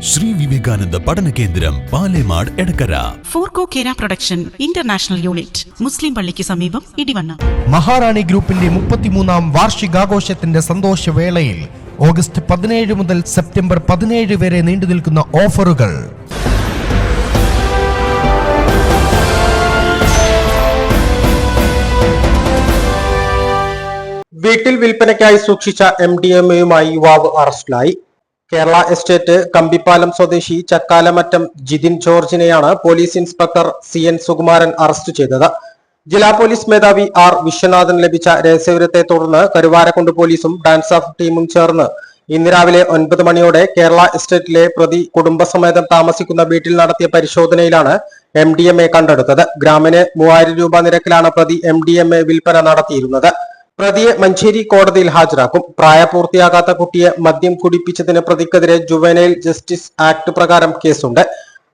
Sree Vivekananda പഠന കേന്ദ്രം Palemad Edakkara. Forco Kera production international unit മുസ്ലിം പള്ളിക്ക് സമീപം ഇടിവണ്ണ. മഹാറാണി ഗ്രൂപ്പിന്റെ മുപ്പത്തിമൂന്നാം വാർഷികാഘോഷത്തിന്റെ സന്തോഷവേളയിൽ ഓഗസ്റ്റ് പതിനേഴ് മുതൽ സെപ്റ്റംബർ പതിനേഴ് വരെ നീണ്ടു നിൽക്കുന്ന ഓഫറുകൾ. വീട്ടിൽ വിൽപ്പനയ്ക്കായി സൂക്ഷിച്ച എം ഡി എം എയുമായി യുവാവ് അറസ്റ്റിലായി. കേരള എസ്റ്റേറ്റ് കമ്പിപ്പാലം സ്വദേശി Chakkalamattam Jithin ജോർജിനെയാണ് police inspector C N Sukumaran arrest ചെയ്തത്. ജില്ലാ പോലീസ് മേധാവി ആർ വിശ്വനാഥൻ ലഭിച്ച രഹസ്യവിവരത്തെ തുടർന്ന് കരുവാരക്കുണ്ട് പോലീസും ഡാൻസ് ഓഫ് ടീമും ചേർന്ന് ഇന്ന് രാവിലെ ഒൻപത് മണിയോടെ കേരള എസ്റ്റേറ്റിലെ പ്രതി കുടുംബസമേതം താമസിക്കുന്ന വീട്ടിൽ നടത്തിയ പരിശോധനയിലാണ് എം ഡി എം എ കണ്ടെടുത്തത്. ഗ്രാമിന് മൂവായിരം രൂപ നിരക്കിലാണ് പ്രതി എം ഡി എം എ വിൽപ്പന നടത്തിയിരുന്നത്. പ്രതിയെ മഞ്ചേരി കോടതിയിൽ ഹാജരാക്കും. പ്രായപൂർത്തിയാകാത്ത കുട്ടിയെ മദ്യം കുടിപ്പിച്ചതിന് പ്രതിക്കെതിരെ ജുവനൈൽ ജസ്റ്റിസ് ആക്ട് പ്രകാരം കേസുണ്ട്.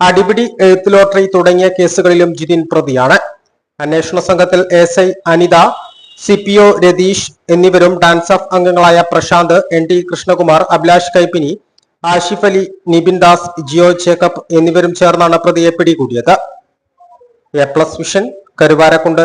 അടിപിടി എഴുത്ത് ലോട്ടറി തുടങ്ങിയ കേസുകളിലും ജിതിൻ പ്രതിയാണ്. അന്വേഷണ സംഘത്തിൽ S I Anitha C P O Ratheesh എന്നിവരും ഡാൻസ് ഓഫ് അംഗങ്ങളായ Prashanth N T Krishnakumar Abhilash Kaippini Ashif Ali Nibin Das Jio Jacob എന്നിവരും ചേർന്നാണ് പ്രതിയെ പിടികൂടിയത്. A plus vision Karuvarakundu